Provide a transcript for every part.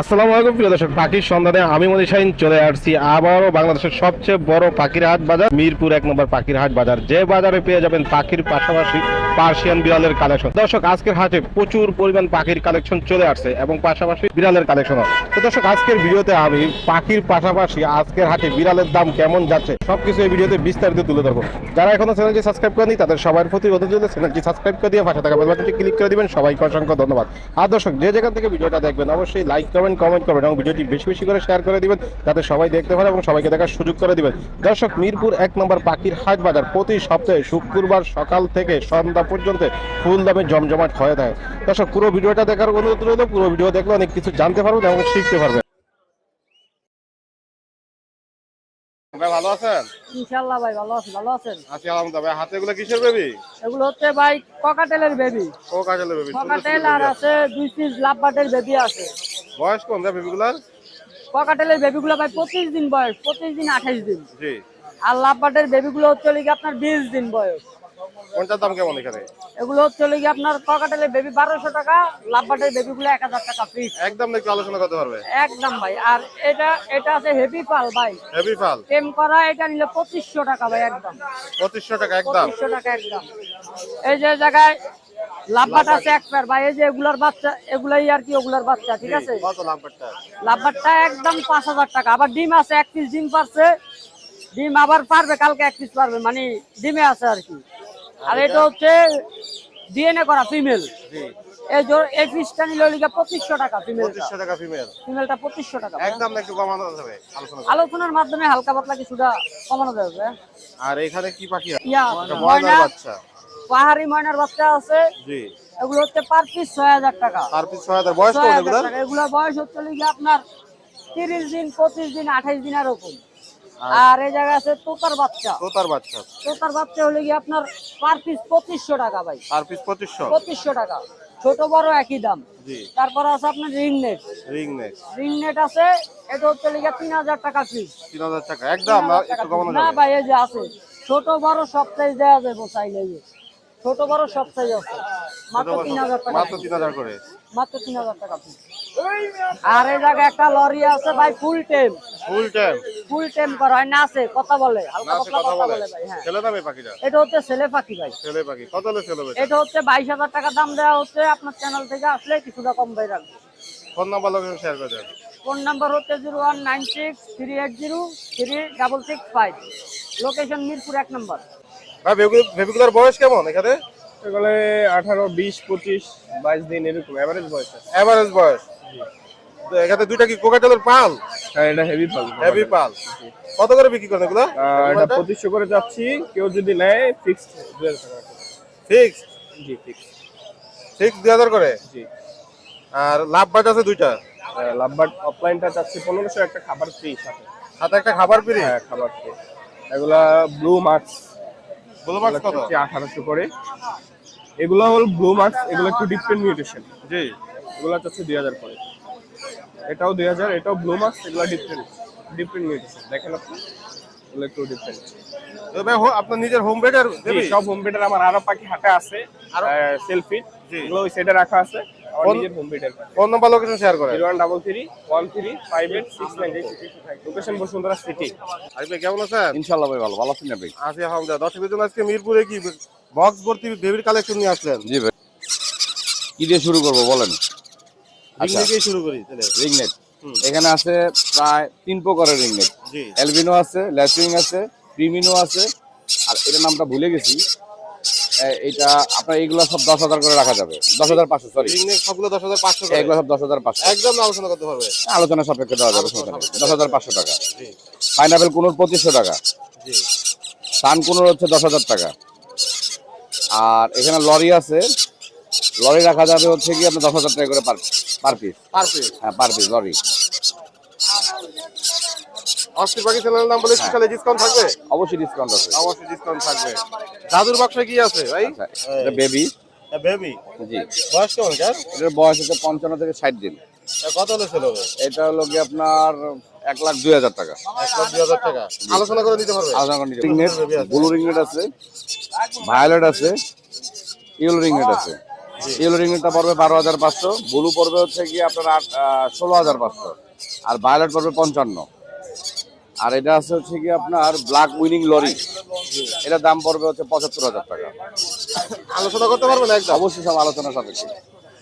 আসসালামু আলাইকুম, প্রিয় দর্শক, পাখির সন্ধানে আমি মনি শাহিন চলে আসছি আবারও বাংলাদেশের সবচেয়ে বড় পাখির হাট বাজার, মিরপুর এক নম্বর পাখির হাট বাজার। যে বাজারে পেয়ে যাবেন পাখির পাশাপাশি পার্সিয়ান বিড়ালের কালেকশন দর্শক, আজকের হাটে প্রচুর পরিমাণ পাখির কালেকশন চলে আসছে এবং পাশাপাশি বিড়ালের কালেকশন তো দর্শক, আজকের ভিডিওতে আমি পাখির পাশাপাশি আজকের হাটে বিড়ালের দাম কেমন যাচ্ছে সবকিছু এই ভিডিওতে বিস্তারিত তুলে ধরবো। যারা এখনও চ্যানেলটি সাবস্ক্রাইব করেনি তাদের সবার প্রতি অনুরোধ চ্যানেলটি সাবস্ক্রাইব করে দিয়ে পাশে থাকা বেল বাটনটি ক্লিক করে দিবেন। সবাইকে অসংখ্য ধন্যবাদ। আর দর্শক, যে যেখান থেকে ভিডিওটা দেখবেন, অবশ্যই লাইক করবেন কমেন্ট করবেন এবং ভিডিওটি বেশি বেশি করে শেয়ার করে দিবেন, যাতে সবাই দেখতে পারে এবং সবাইকে দেখার সুযোগ করে দিবেন। দর্শক, মিরপুর এক নম্বর পাখির হাট বাজার প্রতি সপ্তাহে শুক্রবার সকাল থেকে সন্ধ্যা পর্যন্ত ফুল দামে জমজমাট হয়ে থাকে। দর্শক পুরো ভিডিওটা দেখার অনুরোধ রইল। পুরো ভিডিও দেখলে অনেক কিছু জানতে পারবেন এবং শিখতে পারবেন। ভাই ভালো আছেন? ইনশাল্লাহ ভাই ভালো আছি। ভালো আছেন? আছি আলহামদুলিল্লাহ। ভাই হাতে এগুলো কিসের বেবি এগুলো হচ্ছে ভাই ককাটেলের বেবি ও বেবি ককাটেল আর আছে। দুই পিস লাভবাটের বেবি আছে। বয়স কোন দা বেবিগুলার ককাটেলের বেবিগুলো ভাই পঁচিশ দিন বয়স পঁচিশ দিন আঠাইশ দিন। জি। আর লাভবাটের বেবিগুলো হচ্ছে লিগে আপনার বিশ দিন বয়স। কোনটার দাম কেমন এখানে? এগুলো হচ্ছে লিগে আপনার ককাটেলের বেবি বারোশো টাকা লাভবাটের বেবিগুলো এক হাজার টাকা ফিক্স একদম আলোচনা করতে পারবে? একদম ভাই। আর এটা এটা আছে হেভি পাল ভাই। হেভি ফাল টেম করা এটা নিলে পঁচিশশো টাকা ভাই একদম পঁচিশশো টাকা একদম পঁচিশশো টাকা একদম এই যে জায়গায় লাভবাট আছে এক পেয়ার ভাই। এই যে এগুলার বাচ্চা এগুলাই আর কি ওগুলার বাচ্চা ঠিক আছে? একদম পাঁচ হাজার টাকা। আবার ডিম আছে এক পিস ডিম পারছে। ডিম আবার পারবে কালকে এক পিস পারবে। মানে ডিমে আছে আর কি। আর এটা হচ্ছে ডিএনএ করা ফিমেল এই জো- এই পিসটা নিলে লিখে পঁচিশশো টাকা ফিমেলটা পঁচিশশো টাকা ফিমেল ফিমেলটা পঁচিশশো টাকা। একদম একটু কমানো যাবে আলোচনার মাধ্যমে হালকা পাতলা কিছুটা কমানো যাবে। আর এখানে কি পাখি আছে? একটা ময়না ময়নার বাচ্চা। পাহাড়ি ময়নার বাচ্চা আছে। জি। এগুলো হচ্ছে পার পিস ছয় হাজার টাকা। হাজার। বয়স কত হচ্ছে আপনার তিরিশ দিন পঁচিশ দিন আঠাইশ দিন এরকম। আর এই জায়গায় আছে তোতার বাচ্চা। তোতার বাচ্চা। তোতার বাচ্চা হলে গিয়ে আপনার পার পিস পঁচিশশো টাকা ভাই। তার পিস পঁচিশশো? পঁচিশশো টাকা। ছোট বড় একই দাম। তারপরে আছে আপনার ring net ring neck ring net আছে এটা হচ্ছে লিখে তিন হাজার টাকা পিস তিন হাজার টাকা। একদম না ভাই এই যে আছে। ছোট বড় সব সাইজ দেওয়া যাবে চাইলে। ছোট বড় সব সাইজ আছে। মাত্র তিন হাজার টাকা মাত্র তিন হাজার করে। মাত্র তিন হাজার টাকা আর এই জায়গায় একটা লরি আছে ভাই ফুল টেম ফুল টাইম ফুল টেম করা হয় নাচে কথা বলে হালকা না পাতলা কথা বলে। ভাই হ্যাঁ। ছেলে দামে পাখিটা? এটা হচ্ছে ছেলে পাখি ভাই। ছেলে পাখি কত হলে ছেলে বেটা এটা হচ্ছে বাইশ হাজার টাকা দাম দেওয়া হচ্ছে আপনার চ্যানেল থেকে আসলে কিছুটা কম ভাই রাখবে। ফোন নাম্বার লোকেশন শেয়ার করে দেন। ফোন নাম্বার হচ্ছে zero one nine six three eight zero three double six five. Location Mirpur এক নম্বর। ভাই বেবি- বেবিগুলার বয়স কেমন এখানে? এগুলো আঠারো বিশ পঁচিশ বাইশ দিন এরকম অ্যাভারেজ বয়স আছে। এভারেজ বয়স? তো এখানে দুইটা কি কোকাটেলের পাল? হ্যাঁ এটা হেভি পাল। হেভি পাল। কত করে বিক্রি করেন এগুলো? এটা পঁচিশশো করে যাচ্ছি। কেউ যদি নেয় ফিক্সড দুই হাজার টাকা ফিক্স জি ফিক্স ফিক্স দুই হাজার করে? জি। আর লাভ আছে দুইটা? অফলাইনটা পনেরোশো একটা খাবার ফ্রি সাথে। সাথে একটা খাবার ফ্রি হ্যাঁ খাবার ফ্রি এগুলা ব্লু মার্কস ব্লু মার্কস কত? আঠারোশো করে। এগুলো হল ব্লু মার্কস এগুলো একটু ডিফারেন্ট মিউটেশন জি। এগুলো চাচ্ছে দুই হাজার করে এটাও দুই হাজার এটাও ব্লু মার্কস এগুলো ডিফারেন্ট ডিফারেন্ট মিউটেশন দেখেন আপনি এগুলো একটু ডিফারেন্ট ভাই হো- আপনার নিজের হোম বেডার সব হোম বেডার আমার আরও পাখি হাটে আছে আর সেলফি। এগুলো ওই সাইডে রাখা আছে। Phone number location share zero one double three one three five eight six nine location Bashundhara City আরে ভাই কেমন আছেন? ইনশাল্লাহ ভাই ভালো। ভালো আছেন ভাই? আছি আলহামদুলিল্লাহ। দর্শকদের জন্য আজকে মিরপুরে কি বক্স ভর্তি বেবির কালেকশন নিয়ে আসলেন? জি ভাই। কি দিয়ে শুরু করব বলেন? আচ্ছা। শুরু করি রিংনেট এখানে আছে প্রায় তিন প্রকারের রিংনেট জি। এলবিনো আছে ল্যাচুইং আছে প্রিমিনো আছে। আর এটার নামটা ভুলে গেছি। এটা আপনার এইগুলো সব দশ হাজার করে রাখা যাবে। দশ হাজার পাঁচশো সরি সবগুলো দশ হাজার পাঁচশো এগুলো সব দশ হাজার পাঁচশো। একদম আলোচনা করতে পারবে। আলোচনা সাপেক্ষে দেওয়া যাবে দশ হাজার পাঁচশো টাকা। পাইনাপেল কোনোর পঁচিশশো টাকা। সান কোনোর হচ্ছে দশ হাজার টাকা। আর এখানে লরি আছে। লরি রাখা যাবে হচ্ছে কি আপনার দশ হাজার টাকা করে পার পার পিস পারফেক্ট হ্যাঁ পার পিস লরি। অস্থির পাখি চ্যানেলের নাম বলে ডিসকাউন্ট থাকবে? অবশ্যই ডিসকাউন্ট আছে। অবশ্যই ডিসকাউন্ট থাকবে। দাদুর বাক্সে কি আছে ভাই? আচ্ছা, এটা বেবি বেবি জি। বয়স কেমন কার এটার বয়স হচ্ছে পঞ্চান্ন থেকে ষাট দিন। কত হলে ছিল হবে? এটা হলো কি আপনার এক লাখ দুই হাজার টাকা। এক লাখ দুই হাজার টাকা। আলোচনা করে দিতে পারবে? ব্লু রিংনেট আছে। ভায়োলেট আছে। ইয়েলো রিংনেট আছে। ইয়েলো পড়বে বারো হাজার পাঁচশো। ব্লু পড়বে হচ্ছে কি আপনার আট ষোলো হাজার পাঁচশো। আর ভায়োলেট পড়বে পঞ্চান্ন। আর এটা আছে হচ্ছে কি আপনার ব্ল্যাক উইনিং লরি এটার দাম পড়বে হচ্ছে পঁচাত্তর হাজার টাকা। আলোচনা করতে পারবেন একদম? অবশ্যই সব আলোচনা সাপেক্ষে।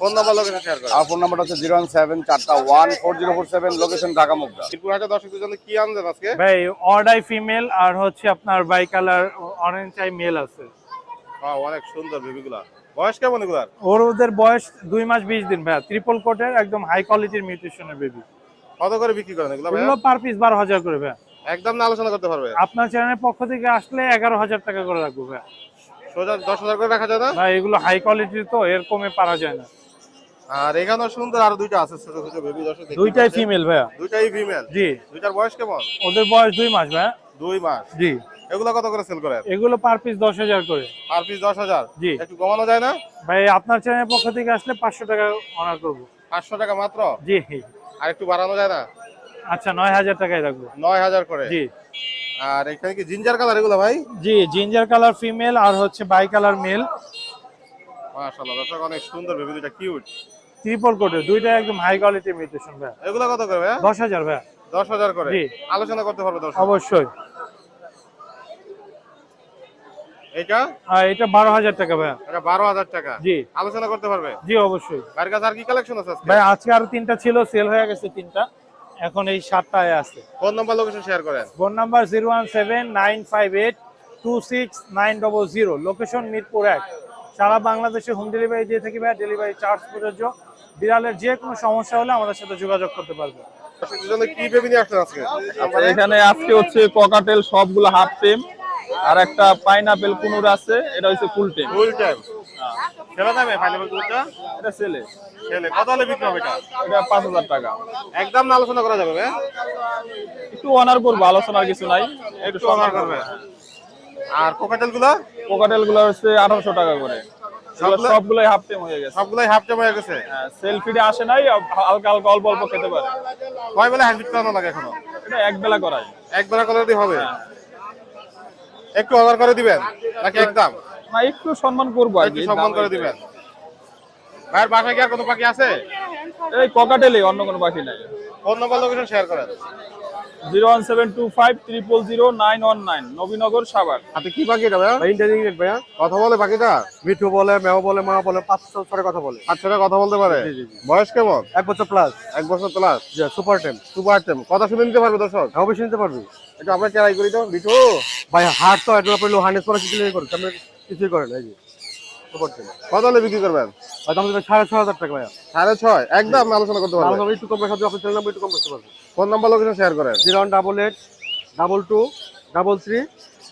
ফোন নাম্বার লোকেশন শেয়ার করেন। আমার ফোন নাম্বারটা হচ্ছে জিরো ওয়ান সেভেন চারটা one four zero four seven location Dhaka Mugda. Mirpur হাটে দর্শকদের জন্য কি আজকে? ভাই অর্ডাই ফিমেল আর হচ্ছে আপনার bicolour orange eye male আছে। হ্যাঁ অনেক সুন্দর বেবিগুলা বয়স কেমন এগুলার? ওর ওদের বয়স দুই মাস বিশ দিন ভাইয়া। ট্রিপল কোটের একদম হাই কোয়ালিটির মিউটেশনের বেবি কত করে বিক্রি করেন এগুলা ভাইয়া? এগুলো পার পিস বারো হাজার করে ভাইয়া। একদম না আলোচনা করতে পারবে? আপনার চ্যানেলের পক্ষ থেকে আসলে এগারো হাজার টাকা করে রাখব ভাইয়া সোজা দশ হাজার করে রাখা যায় না? ভাই এগুলো হাই কোয়ালিটির তো এর কমে পারা যায় না। আর এখানেও সুন্দর আরও দুইটা আছে ছোট ছোট বেবি দর্শক দুইটাই ফিমেল ভাইয়া। দুইটাই ফিমেল জি। দুইটার বয়স কেমন? ওদের বয়স দুই মাস ভাইয়া। দুই মাস। জি। এগুলো কত করে সেল করেন? এগুলো পার পিস দশ হাজার করে। আর পিস দশ হাজার? জি। একটু কমানো যায় না? ভাই আপনার চ্যানেলের পক্ষ থেকে আসলে পাঁচশো টাকা অনার করব। পাঁচশো টাকা মাত্র? জি। আর একটু বাড়ানো যায় না? আচ্ছা নয় হাজার টাকায় রাখব। নয় হাজার করে? জি। আর এখানে কি জিঞ্জার কালার এগুলো ভাই? জি জিঞ্জার কালার ফিমেল আর হচ্ছে বাই কালার মেল মাশাআল্লাহ দর্শক অনেক সুন্দর বেবি দুইটা কিউট ট্রিপল কোটের দুইটা একদম হাই এগুলো কত করে ভাই। জি। আলোচনা করতে পারবে দর্শক। অবশ্যই। এটা আর এটা বারো হাজার টাকা ভাইয়া এটা বারো হাজার টাকা। জি। আলোচনা করতে পারবে? জি অবশ্যই। কাছে আর কি কালেকশন আছে আজকে? ভাই আজকে আরও তিনটা ছিল সেল হয়ে গেছে তিনটা। এখন এই সাতটায় আছে। ফোন নাম্বার লোকেশন শেয়ার করেন। Phone number zero one seven nine five eight two six nine double zero. Location Mirpur এক। সারা বাংলাদেশে হোম ডেলিভারি দিয়ে থাকি ভাই ডেলিভারি চার্জ প্রযোজ্য। বিড়ালের যে কোনো সমস্যা হলে আমাদের সাথে যোগাযোগ করতে পারবে? এখানে আজকে হচ্ছে ককাটেল সবগুলো হাফ টেম আর একটা পাইনাপেল কুনুর আছে এটা হচ্ছে ফুল টেম ফুল টাইম ছেলে দামে ফাইনাল দুধটা এটা ছেলে। ছেলে কত হলে বিক্রি হবে এটা? এটা পাঁচ হাজার টাকা। একদম না আলোচনা করা যাবে একটু অনার করব আলোচনার কিছু নাই। একটু অনার করবে। আর কোকাটেলগুলো কোকাটেলগুলো হচ্ছে আঠারোশো টাকা করে। সবগুলো- সবগুলোই হাফ টেম হয়ে গেছে। সবগুলাই হাফ টাইম হয়ে গেছে? সেলফিডে আসে নাই হালকা হালকা অল্প অল্প খেতে পারে। কয় বেলা হ্যান্ড করানো লাগে এখনও? এটা এক বেলা করাই। এক বেলা করে দিয়ে হবে? একটু অর্ডার করে দিবেন? নাকি একদম? না একটু সম্মান করব একটু সম্মান করে দিবেন। ভাইয়ের বাসায় কি আর কোনো পাখি আছে? এই ককাটেলই অন্য কোনো পাখি নাই। ফোন নাম্বার লোকেশন শেয়ার করেন। Zero one seven two five triple zero nine one nine Nabinagar সাবার হাতে কি পাখি এটা ভাইয়া? কথা বলে পাখিটা? মিঠু বলে মেও বলে মা বলে কথা বলে। কথা বলতে পারে? বয়স কেমন? এক বছর প্লাস এক বছর প্লাস সুপার টেম সুপার টেম কথা শুনে নিতে পারবে দর্শক? অবশ্যই নিতে পারবি। এটা আমরা ট্রাই করি তো ভাই হাট তো এটা কিছু করে কিছুই টেম কত হলে বিক্রি করবেন? সাড়ে ছ হাজার টাকা ভাইয়া। সাড়ে ছয়? একদম আলোচনা করতে পারবে একটু কম রাখা আপনি চ্যানেল নাম্বার একটু কম করতে পারবেন ফোন নাম্বার লোকেশন শেয়ার করেন। Zero one double eight double two double three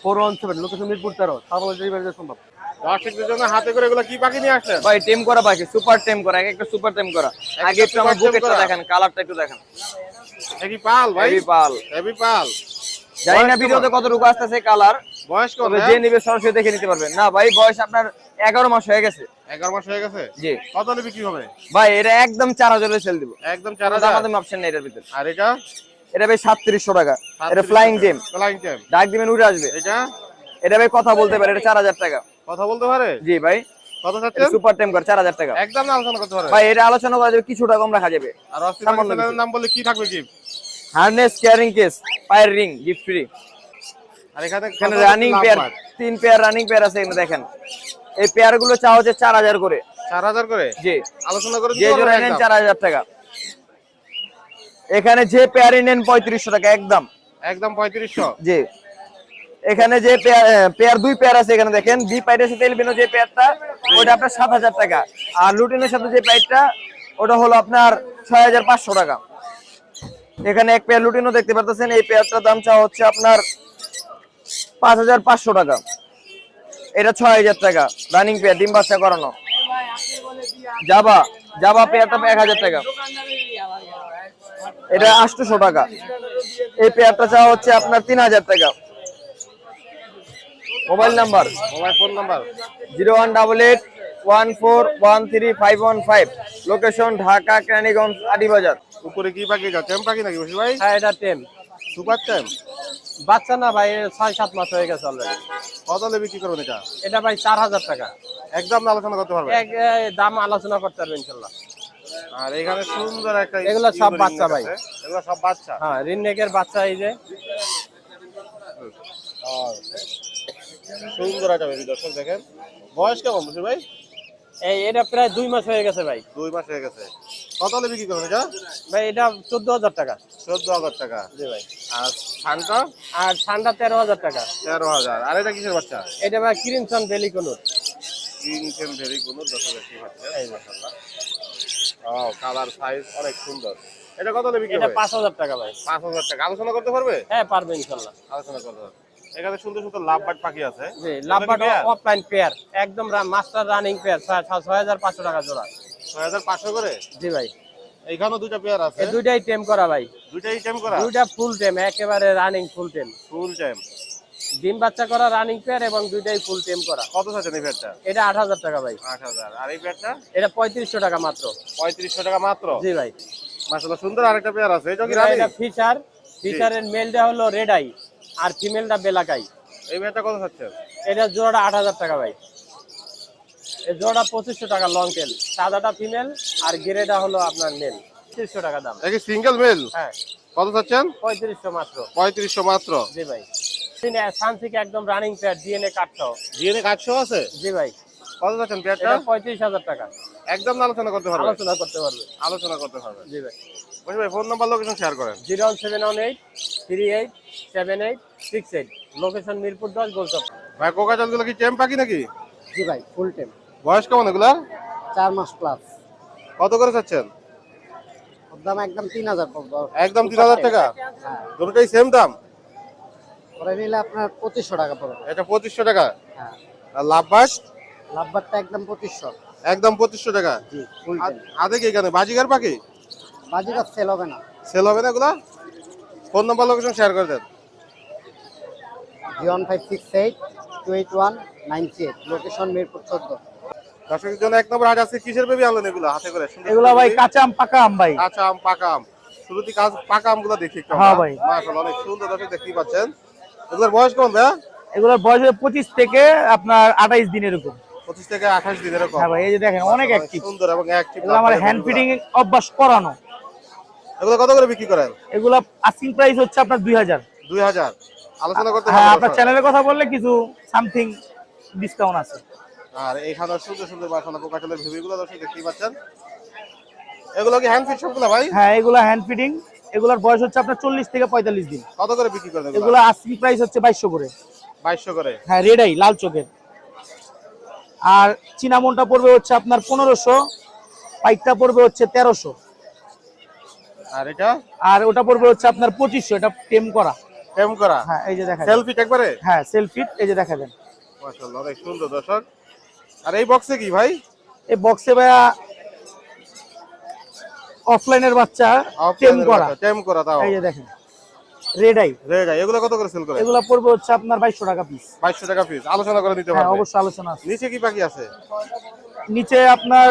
four one seven location Mirpur তেরো ডেলিভারি সম্ভব। দর্শকদের জন্য হাতে করে এগুলো কি পাখি নিয়ে ভাই টেম করা পাখি সুপার টেম করা এক একটা সুপার টেম করা। আগে একটু আমার বুকেটটা দেখেন কালারটা একটু দেখেন। হেভি পাল ভাই। হেভি পাল হেভি পাল জানি না ভিডিওতে কেমন? কতটুকু আসতেছে কালার বয়স কত যে নিবে সরাসরি দেখে নিতে পারবেন। না ভাই বয়স আপনার এগারো মাস হয়ে গেছে। এগারো মাস হয়ে গেছে? জি। কত হলে বিক্রি হবে? ভাই এটা একদম চার হাজারে সেল দিব। একদম চার হাজার। দামাদামি অপশন নেই এটার ভিতরে। আর এটা? এটা ভাই সাতত্রিশশো টাকা। এটা ফ্লাইং জেম ফ্লাইং টেম ডাক দিবেন উড়ে আসবে। এটা? এটা ভাই কথা বলতে পারে এটা চার হাজার টাকা। কথা বলতে পারে? জি ভাই। কত চাচ্ছেন? সুপার টেম করা চার হাজার টাকা। একদম আলোচনা করতে পারে। ভাই এটা আলোচনা করা যাবে কিছুটা কম রাখা যাবে। আর। নাম বললে কি থাকবে হার্নেস ক্যারিং কেস পায়ের রিং গিফট ফ্রি আর এখানে রানিং লাভ পেয়ার তিন পেয়ার রানিং পেয়ার আছে এখানে দেখেন। এই পেয়ারগুলো চা হচ্ছে চার হাজার করে। চার হাজার করে? জি। আলোচনা করে যে জোড়া নেন চার হাজার টাকা। এখানে যে পেয়ারই নেন পঁয়ত্রিশশো টাকা একদম। একদম পঁয়ত্রিশশো? জি। এখানে যে পেয়ার দুই পেয়ার আছে এখানে দেখেন। বি পাইটের সাথে এলবিনো যে পেয়ারটা ওটা আপনার সাত হাজার টাকা। আর লুটিনের সাথে যে পাইটটা ওটা হলো আপনার ছয় হাজার পাঁচশো টাকা। এখানে এক পেয়ার লুটিনও দেখতে পারতেছেন এই পেয়ারটার দাম চা হচ্ছে আপনার পাঁচ হাজার পাঁচশো টাকা। এটা ছয় হাজার টাকা। রানিং পেয়ার ডিম বাচ্চা করানো। জাবা জাবা পেয়ারটা এক হাজার টাকা। এটা আটশোশো টাকা। এই পেয়ারটা চাওয়া হচ্ছে আপনার তিন হাজার টাকা। Mobile number mobile phone number zero one double eight one four one three five one five. Location Dhaka Keraniganj Adibazar. উপরে কি পাখি? যা টেম পাখি নাকি ভাই? হ্যাঁ এটা টেম। সুপার টেম। বাচ্চা না ভাই ছয় সাত মাস হয়ে গেছে অলরেডি কত হলে বিক্রি করবেন এটা? এটা ভাই চার হাজার টাকা। একদম আলোচনা করতে পারবে এক দাম আলোচনা করতে পারবেন ইনশাল্লাহ। আর এখানে সুন্দর একটা এগুলো সব বাচ্চা ভাই। এগুলো সব বাচ্চা? হ্যাঁ রিননেকের বাচ্চা এই যে। সুন্দর একটা বেবি দর্শক দেখেন। বয়স কেমন বুঝলি ভাই? এই এটা প্রায় দুই মাস হয়ে গেছে ভাই। দুই মাস হয়ে গেছে। কত হলে বিক্রি করবেন এটা? ভাই এটা চোদ্দ হাজার টাকা। চোদ্দ হাজার টাকা। জি ভাই। আর তেরো হাজার টাকা। তেরো হাজার। আর এটা কিসের বাচ্চা? এটা ভাই ক্রিমসন ভ্যালি কোনুর কিনছেন ভেরি কোনো দর্শক দেখতে পাচ্ছেন এই মাশাআল্লাহ। ও কালার সাইজ অনেক সুন্দর। এটা কত বিক্রি এটা পাঁচ হাজার টাকা ভাই। পাঁচ হাজার টাকা। আলোচনা করতে পারবে? হ্যাঁ পারবে ইনশাল্লাহ আলোচনা করতে পারবে। এখানে সুন্দর সুন্দর পাখি আছে। জি লাভবাট এগুলো কি অফলাইন পেয়ার একদম মাস্টার রানিং পেয়ার ছয় হাজার পাঁচশো টাকা জোড়া। ছয় হাজার পাঁচশো করে? জি ভাই। এইখানেও দুইটা পেয়ার আছে? দুইটাই টেম করা ভাই। দুইটাই টাইম করা? দুইটা ফুল টেম একেবারে রানিং ফুল টেম ফুল টাইম ডিম বাচ্চা করা রানিং পেয়ার এবং দুইটাই ফুল টেম করা। কত চাচ্ছেন এই পেয়ারটা এটা আট হাজার টাকা ভাই। আট হাজার। আর এই পেয়ারটা এটা পঁয়ত্রিশশো টাকা মাত্র। পঁয়ত্রিশশো টাকা মাত্র? জি ভাই। মাসাল্লাহ সুন্দর আরেকটা পেয়ার আছে। এটা কি রানী এটা ফিশার ফিশারের মেলটা হলো রেড আই আর ফিমেলটা বেলাকাই এই পেয়ারটা কত চাচ্ছেন? এটা জোড়াটা আট হাজার টাকা ভাই। এই জোড়াটা পঁচিশশো টাকা লং টেল সাদাটা ফিমেল আর গ্রেটা হলো আপনার মেল তিরিশশো টাকা দাম। এটা কি সিঙ্গেল মেল হ্যাঁ। কত চাচ্ছেন? পঁয়ত্রিশশো মাত্র। পঁয়ত্রিশশো মাত্র। জি ভাই। সানসিক একদম রানিং পেয়ার ডিএনএ কাটটাও জিএনএ কাটশো আছে? জি ভাই। কত চাচ্ছেন পেয়ারটা এটা পঁয়ত্রিশ হাজার টাকা। একদম না আলোচনা করতে আলোচনা করতে পারবে। আলোচনা করতে জি ভাই। ভাই ফোন নাম্বার লোকেশন শেয়ার করেন। Zero seven one eight three eight seven eight six eight. Location Mirpur দশ গোলচপ ভাই কোকা চালগুলো কি টেম পাখি নাকি? জি ভাই ফুল টাইম বয়স কেমন এগুলার চার মাস প্লাস কত করে চাচ্ছেন? দাম একদম তিন হাজার একদম তিন হাজার টাকা? দুটোটাই সেম দাম? ওরা নিলে আপনার পঁচিশশো টাকা পড়বে। এটা পঁচিশশো টাকা? হ্যাঁ। আর লাভ লাভবারটা একদম পঁচিশশো। একদম পঁচিশশো টাকা? জি আদে কি এখানে? বাজিগার পাখি? বাজিকার সেল হবে না। সেল হবে না এগুলা? ফোন নাম্বার লোকেশন শেয়ার করে দেন। Zero one five six eight two eight one nine three eight. Location Mirpur চোদ্দ। দর্শকের জন্য এক নম্বর হাট আছে কিসের বেবি আনলেন এগুলো হাতে করে? এগুলা ভাই কাঁচা আম পাকা আম ভাই। কাঁচা আম পাকা আম। শুরুতে কাজ পাকা আমগুলো দেখি একটু হ্যাঁ ভাই। মাশাআল্লাহ অনেক সুন্দর দর্শক দেখতেই পাচ্ছেন। এগুলোর বয়স কেমন ভাইয়া? এগুলোর বয়স হবে পঁচিশ থেকে আপনার আঠাইশ দিন এরকম। পঁচিশ থেকে আঠাশ দিন এরকম। হ্যাঁ ভাই এই যে দেখেন অনেক অ্যাক্টিভ সুন্দর এবং অ্যাক্টিভ এগুলো আমার হ্যান্ড ফিডিং অভ্যাস করানো। এগুলো কত করে বিক্রি করেন? এগুলো আস্কিং প্রাইস হচ্ছে আপনার দুই হাজার। দুই হাজার। আলোচনা করতে হ্যাঁ আপনার চ্যানেলের কথা বললে কিছু সামথিং ডিসকাউন্ট আছে। আর এখানে সুন্দর সুন্দর বাসনা পোকাটেলের ভেবিগুলো দর্শক দেখতেই পাচ্ছেন। এগুলো কি হ্যান্ড ফিট সবগুলো ভাই? হ্যাঁ এগুলো হ্যান্ড ফিডিং এগুলোর বয়স হচ্ছে আপনার চল্লিশ থেকে পঁয়তাল্লিশ দিন। কত করে বিক্রি করেন এগুলো? আস্কিং প্রাইস হচ্ছে বাইশশো করে। বাইশশো করে। হ্যাঁ রেডাই লাল চোখের। আর চিনামনটা পড়বে হচ্ছে আপনার পনেরোশো পাইকটা পড়বে হচ্ছে তেরোশো। আর এটা? আর ওটা পড়বে হচ্ছে আপনার পঁচিশশো এটা টেম করা। এম করা? হ্যাঁ এই যে দেখেন। সেলফি একবারে? হ্যাঁ সেলফিট এই যে দেখা যায় মাশাআল্লাহ অনেক সুন্দর দর্শক। আর এই বক্সে কি ভাই? এই বক্সে ভাইয়া অফলাইনের বাচ্চা টেম করা। টেম করা এই যে দেখেন রেড আই রেড আই এগুলো কত করে সেল করে? এগুলা পড়বে হচ্ছে আপনার বাইশশো টাকা পিস বাইশশো টাকা পিস আলোচনা করে নিতে হ্যাঁ অবশ্যই আলোচনা আছে। নিচে কি পাখি আছে? নিচে আপনার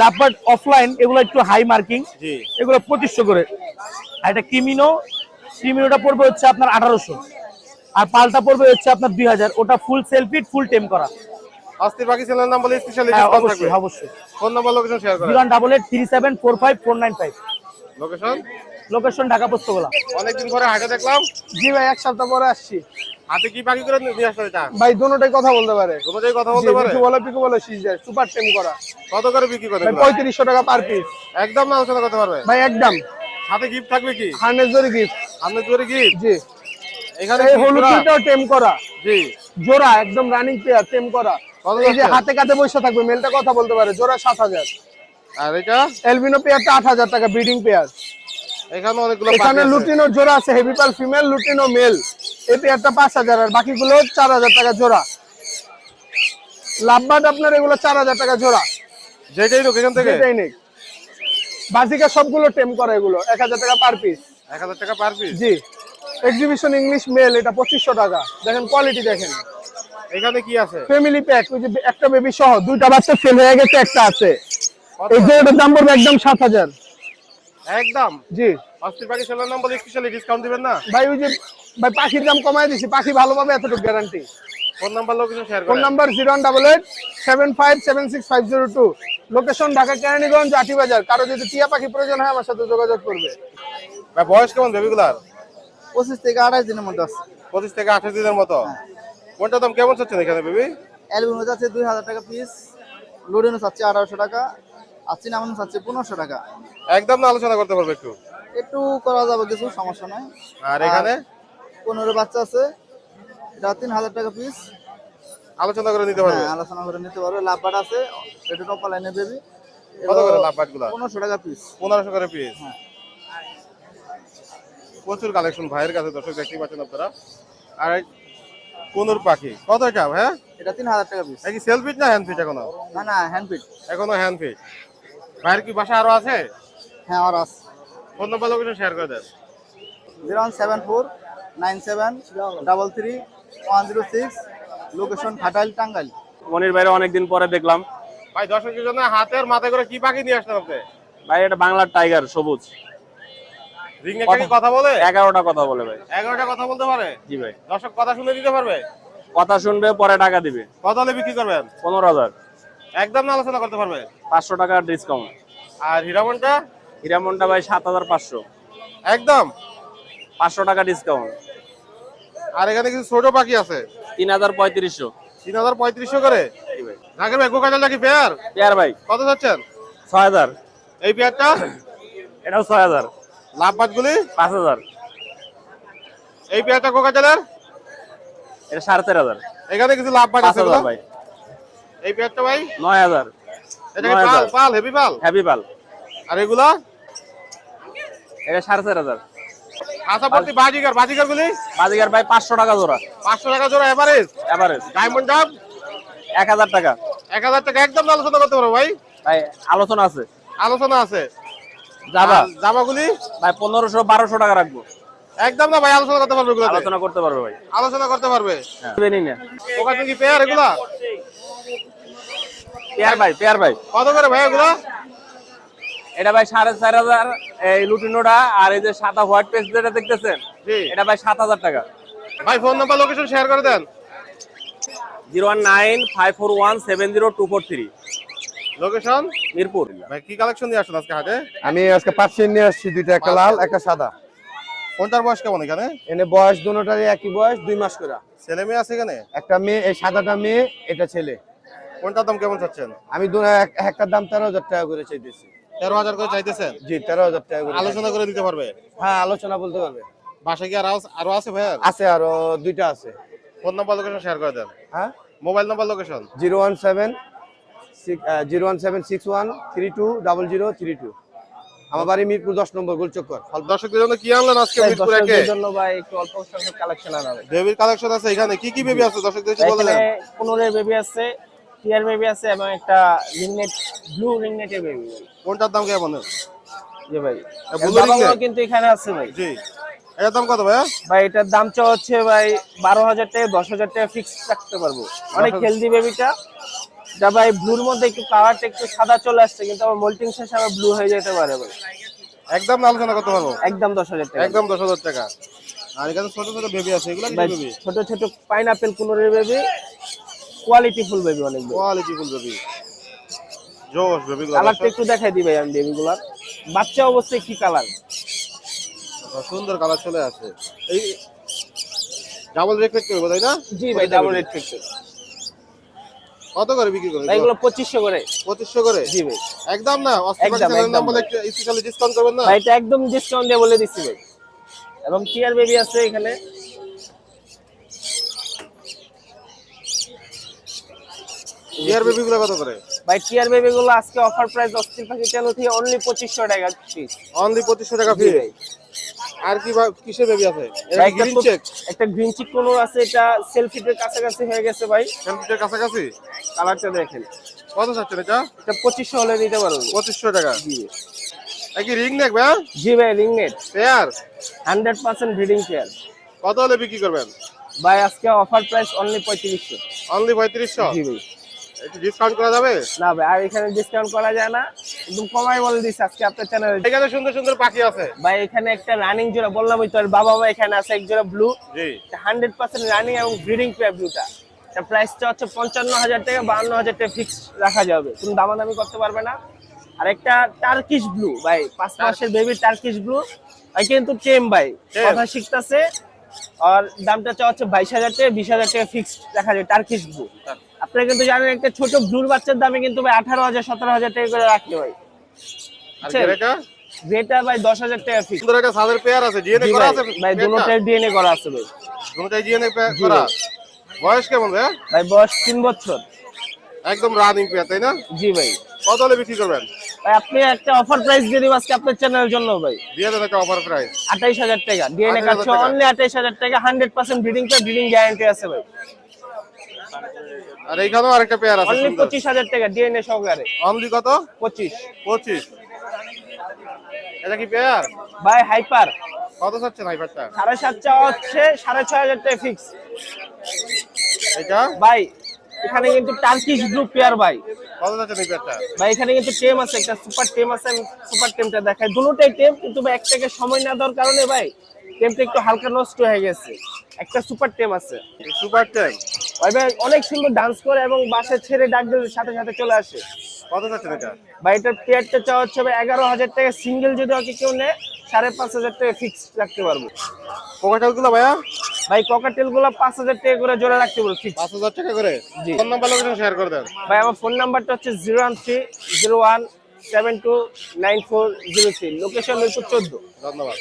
লাভবার্ড অফলাইন এগুলো একটু হাই মার্কিং জি। এগুলো পঁচিশশো করে। আর এটা কিমিনো কিমিনোটা পড়বে হচ্ছে আপনার আঠারোশো। আর পালটা পড়বে হচ্ছে আপনার দুই হাজার। ওটা ফুল সেলফিট ফুল টেম করা। অস্থির পাখি নাম বলে স্পেশালি হ্যাঁ অবশ্যই অবশ্যই। ফোন নাম্বার লোকেশন শেয়ার করেন। Zero double eight three seven four five four nine five location location Dhaka Postogola অনেকদিন পরে হাটে দেখলাম। জি ভাই এক সপ্তাহ পরে আসছি। হাতে কি পাখি করে নিয়ে আসলে এটা? ভাই দুটোটাই কথা বলতে পারে। দুটোই কথা বলতে পারে? বলে পিকু বলে সিজার সুপার টেম করা। কত করে বিক্রি করে ভাই এগুলো? পঁয়ত্রিশশো টাকা পার পিস একদম না আলোচনা করতে পারবে? ভাই একদম। সাথে গিফট থাকবে কি? হার্নেস জরি গিফট আপনি জোরে গিফট জি। এখানে এই হলুদ জোড়া? টেম করা। জি। জোড়া একদম রানিং পেয়ার টেম করা। এই যে হাতে কাতে বসে থাকবে মেলটা কথা বলতে পারে জোড়া সাত হাজার। আর এটা? এলবিনো পেয়ারটা আট হাজার টাকা ব্রিডিং পেয়ার এখানে অনেকগুলো এখানে লুটিনো জোড়া আছে হেভি ফিমেল লুটিনো মেল এই পেয়ারটা পাঁচ হাজার আর বাকিগুলো চার হাজার টাকা জোড়া। লাভবাট আপনার এগুলো চার হাজার টাকা জোড়া। যেটাই লোক এখান থেকে? যেটাই নেই বাজিকা সবগুলো টেম করে এগুলো এক হাজার টাকা পার পিস এক হাজার টাকা পার পিস জি। এক্সিবিশন ইংলিশ মেল এটা পঁচিশশো টাকা। দেখেন কোয়ালিটি দেখেন। এখানে কি আছে? ফ্যামিলি প্যাক ওই যে একটা বেবি সহ দুইটা বাচ্চা ফেল হয়ে গেছে একটা আছে। এই যে এটার দাম পড়বে একদম সাত হাজার। একদম? জি। অস্থির পাখি সেলের নাম বলে স্পেশালি ডিসকাউন্ট দিবেন না? ভাই ওই যে ভাই পাখির দাম কমায় দিছি পাখি ভালো পাবে এতটুকু guarantee phone number location share phone number zero one double eight seven five seven six five zero two location Dhaka Keraniganj Aati বাজার কারও যদি টিয়া পাখি প্রয়োজন হয় আমার সাথে যোগাযোগ করবে। ভাই বয়স কেমন বেবিগুলার পঁচিশ থেকে আঠাশ দিনের মধ্যে আছে। পঁচিশ থেকে আঠাশ দিনের মতো? কোনটা দাম কেমন চাচ্ছেন এখানে বেবি? অ্যালবিনো যাচ্ছে দুই হাজার টাকা পিস লোডিনো চাচ্ছে আঠারোশো টাকা আর চিনামানো চাচ্ছে পনেরোশো টাকা। একদম না আলোচনা করতে পারবে একটু? একটু করা যাবে কিছু সমস্যা নাই। আর এখানে? পনেরো বাচ্চা আছে এটা তিন হাজার টাকা পিস আলোচনা করে নিতে পারবে? হ্যাঁ আলোচনা করে নিতে পারবে। লাভবাট আছে এটা টপ লাইনে বেবি। কত করে লাভগুলা? পনেরোশো টাকা পিস পনেরোশো করে পিস হ্যাঁ। প্রচুর কালেকশন ভাইয়ের কাছে দর্শক দেখতে পাচ্ছেন আপনারা। আর কোনুর পাখি। কত এটা হ্যাঁ? এটা তিন হাজার টাকা পিস কি সেলফ ফিট না হ্যান্ড ফিট এখনও? না না হ্যান্ড ফিট এখনও হ্যান্ড ফিট ভাইয়ের কি বাসা আরও আছে? হ্যাঁ আর আছে। ফোন নাম্বার লোকেশন শেয়ার করে দেন। Zero one seven four nine seven double three one zero six location Ghatail Tangail. মনির বাইরে অনেকদিন পরে দেখলাম। ভাই দর্শকের জন্য হাতের মাথায় করে কি পাখি নিয়ে আসলেন আপনি? ভাই এটা বাংলার টাইগার সবুজ। রিং নেকটাকে কথা বলে? 11টা কথা বলে ভাই। 11টা কথা বলতে পারে? কথা শুনে দিতে পারবে? কথা শুনবে পরে টাকা দিবে। কত হলে বিক্রি করবেন? 15000 একদম না আলোচনা করতে পারবে? 500 টাকা আর ভাই 7500 একদম? 500 টাকা আর এখানে কিছু ছোট পাখি আছে? 3500 3500 করে? নাকি ভাই। গোকাটা নাকি পেয়ার? পেয়ার ভাই। কত যাচ্ছেন 6000 এই পেয়ারটা? এটাও 6000 লাভবাদগুলি পাঁচ হাজার। এই পেয়ারটা কোকাজালের এটা সাড়ে চার হাজার। এখানে কিছু লাভবাদ আছে ভাই। এই পেয়ারটা ভাই? নয় হাজার। ভাই টাকা এক টাকা। এক একদম আলোচনা ভাই। ভাই আলোচনা আছে। আলোচনা আছে। আর জামাগুলি? ভাই পনেরোশো বারোশো টাকা রাখব। একদম না ভাই আলোচনা করতে পারবে এগুলো আলোচনা করতে পারবে ভাই। আলোচনা করতে পারবে? বেনি না। ওখানে কি পেয়ার এগুলা? পেয়ার ভাই পেয়ার ভাই। কত করে ভাই এগুলো? এটা ভাই সাড়ে চার হাজার এই লুটিনোটা আর এই যে সাদা হোয়াইট পেস্ট যেটা দেখতেছেন এটা ভাই সাত হাজার টাকা। ভাই ফোন নাম্বার লোকেশন শেয়ার করে দেন। Zero one nine five four one seven zero two four three. Location Mirpur. ভাই কি কালেকশন নিয়ে আসেন আজকে হাটে? আমি আজকে পার্সিয়ান নিয়ে আসছি দুইটা একটা লাল একটা সাদা। কোনটার বয়স কেমন এখানে? এনে বয়স দুটারই একই বয়স দুই মাস করে। ছেলে মেয়ে আছে এখানে? একটা মেয়ে এই সাদাটা মেয়ে এটা ছেলে। কোনটার দাম কেমন চাচ্ছেন? আমি দু এক- একটার দাম তেরো হাজার টাকা করে চাইতেছি। তেরো হাজার করে চাইতেছেন? জি তেরো হাজার টাকা করে আলোচনা করে দিতে পারবে? হ্যাঁ আলোচনা বলতে পারবে। বাসায় কি আর আরও আছে ভাইয়ার আছে আরও দুইটা আছে। ফোন নাম্বার লোকেশন শেয়ার করে দেন। হ্যাঁ? Mobile number location zero one seven zero one seven six one three two double zero three two আমার বাড়ি মিরপুর দশ নম্বর গোলচক্কর। দর্শকদের জন্য কি আনলেন আজকে মিরপুর একে? জন্য ভাই একটু অল্প সংখ্যক কালেকশন আনাবে। বেবির কালেকশন আছে এখানে। কি কি বেবি আছে? দর্শকদের একটু বলে দেন। বেবি আছে টিয়ার বেবি আছে এবং একটা রিংনেট ব্লু রিংনেটের বেবি। কোনটার দাম কেমন? জি ভাই। বাবা ringnet? কিন্তু এখানে আছে ভাই। জি। এটার দাম কত ভাইয়া? ভাই এটার দামটা হচ্ছে ভাই বারো হাজার টাকা দশ হাজার টাকা ফিক্স রাখতে পারব। অনেক হেলদি বেবিটা যা ভাই ব্লুর মধ্যে একটু কালারটা একটু সাদা চলে আসছে কিন্তু আমার মোল্টিং শেষে আবার ব্লু হয়ে যেতে পারে ভাই। একদম আলোচনা করতে পারব? একদম দশ হাজার টাকা। একদম দশ হাজার টাকা। আর এখানে ছোট ছোট বেবি আছে এগুলো বেবি ছোট ছোট পাইনাপেল কুনোরের বেবি কোয়ালিটি ফুল বেবি অনেক কোয়ালিটি ফুল বেবি জোশ বেবি কালারটা একটু দেখাই দিই ভাই আমি বেবিগুলার বাচ্চা অবশ্যই কি কালার সুন্দর কালার চলে আসে। এই ডাবল রেকর্ড করব তাই না? জি ভাই ডাবল রেড ফিক্সড কত করে বিক্রি করে ভাই এগুলো পঁচিশশো করে। পঁচিশশো করে? জি ভাই। একদম না? অস্ট্রেলিয়ান নাম বলে স্পেশালি ডিসকাউন্ট করবেন না? ভাই এটা একদম ডিসকাউন্ট দিয়ে বলে দিচ্ছি ভাই। এবং টিয়ার বেবি আছে এখানে। বেবি গুলো কত করে? ভাই টিয়ার বেবি গুলো আজকে অফার প্রাইস অস্থির পাখি চ্যানেল থেকে অনলি পঁচিশশো টাকা অনলি পঁচিশশো টাকা ফ্রি আর কি কিসের বেবি আছে? গ্রিন চেক একটা গ্রিন চিক কোনো আছে এটা সেলফিটের কাছাকাছি হয়ে গেছে ভাই। সেলফিটের কাছাকাছি? কালারটা দেখেন। কত চাচ্ছেন এটা? এটা পঁচিশশো হলে দিতে পারব পঁচিশশো টাকা। জি। কি রিং নেক ভাই জি ভাই রিংনেট pair hundred percent breeding pair কত হলে বিক্রি করবেন? ভাই আজকে অফার প্রাইস অনলি পঁয়ত্রিশশো। অনলি পঁয়ত্রিশশো? জি ভাই। একটু ডিসকাউন্ট করা যাবে? না ভাই আর এখানে ডিসকাউন্ট করা যায় না। একদম কমাই বলে দিচ্ছি আজকে আপনার চ্যানেলে এখানে সুন্দর সুন্দর পাখি আছে। ভাই এখানে একটা রানিং জোড়া বললাম ওই তো আর বাবা ভাই এখানে আছে এক জোড়া ব্লু জি। হান্ড্রেড পার্সেন্ট রানিং এবং ব্রিডিং পেয়ার ব্লুটা প্রাইসটা হচ্ছে পঞ্চান্ন হাজার টাকা বাহান্ন হাজার টাকা ফিক্স রাখা যাবে। তুমি দামাদামি করতে পারবে না। আর একটা টার্কিশ ব্লু ভাই পাঁচ মাসের বেবি টার্কিশ ব্লু ভাই কিন্তু টেম ভাই। কথা শিখতেছে। আর দামটা চা হচ্ছে বাইশ হাজার টাকা বিশ হাজার টাকা ফিক্সড রাখা যাবে টার্কিশ ব্লু আপনারা কিন্তু জানেন একটা ছোট ব্লুর বাচ্চার দামে কিন্তু ভাই আঠারো হাজার সতেরো হাজার টাকা করে রাখতে ভাই। যেটা ভাই দশ হাজার টাকা ফিক্স সুন্দর একটা সাদের পেয়ার আছে জিএনএ করা আছে? ভাই দুটোটার ডিএনএ করা আছে ভাই। দুটোটাই জিএনএ করা। বয়স কেমন ভাই? ভাই বয়স তিন বছর। একদম রানিং পেয়ার তাই না? জি ভাই। কত হলে বিক্রি করবেন? ভাই আপনি একটা অফার প্রাইস দিয়ে দিব আজকে আপনার চ্যানেলের জন্য ভাই। দিয়ে দেন একটা অফার প্রাইস আঠাইশ হাজার টাকা। ডিএনএ 28,000 কাছে অনলি আঠাইশ হাজার টাকা হান্ড্রেড পার্সেন্ট ব্রিডিং পে ব্রিডিং গ্যারান্টি আছে ভাই। আর এইখানেও আরেকটা পেয়ার আছে অনলি সুন্দর। পঁচিশ হাজার টাকা ডিএনএ সহকারে। অনলি কত? পঁচিশ। পঁচিশ। এটা কি পেয়ার ভাই হাইপার কত হাইপারটা চাওয়া হচ্ছে সাড়ে ছয় হাজার টাকা ফিক্স এটা ভাই এখানে কিন্তু টার্কিশ ব্লু পেয়ার ভাই। কত চাচ্ছেন এই পেয়ারটা ভাই এখানে কিন্তু টেম আছে একটা সুপার টেম আছে আমি সুপার টেমটা দেখাই। দুটোটাই টেম কিন্তু ভাই একটাকে সময় না দেওয়ার কারণে ভাই টেমটা একটু হালকা নষ্ট হয়ে গেছে। একটা সুপার টেম আছে। সুপার টেন ভাই ভাই অনেক সুন্দর ডান্স করে এবং বাসে ছেড়ে ডাক দিলে সাথে সাথে চলে আসে। কত চাচ্ছেন এটা? ভাই এটার পেয়ারটা চাওয়া হচ্ছে এগারো হাজার টাকা সিঙ্গেল যদি ওকে কেউ নেয় সাড়ে পাঁচ হাজার টাকা ফিক্স রাখতে পারব। কোকাটালগুলো ভাইয়া? ভাই ককাটেলগুলো পাঁচ হাজার টাকা করে জোড়া রাখতে পারব ফিক্স পাঁচ হাজার টাকা করে? জি। ফোন নাম্বার লোকেশন শেয়ার করে দেন। ভাই আমার ফোন নাম্বারটা হচ্ছে zero one three zero one seven two nine four zero three location Mirpur চোদ্দ। ধন্যবাদ।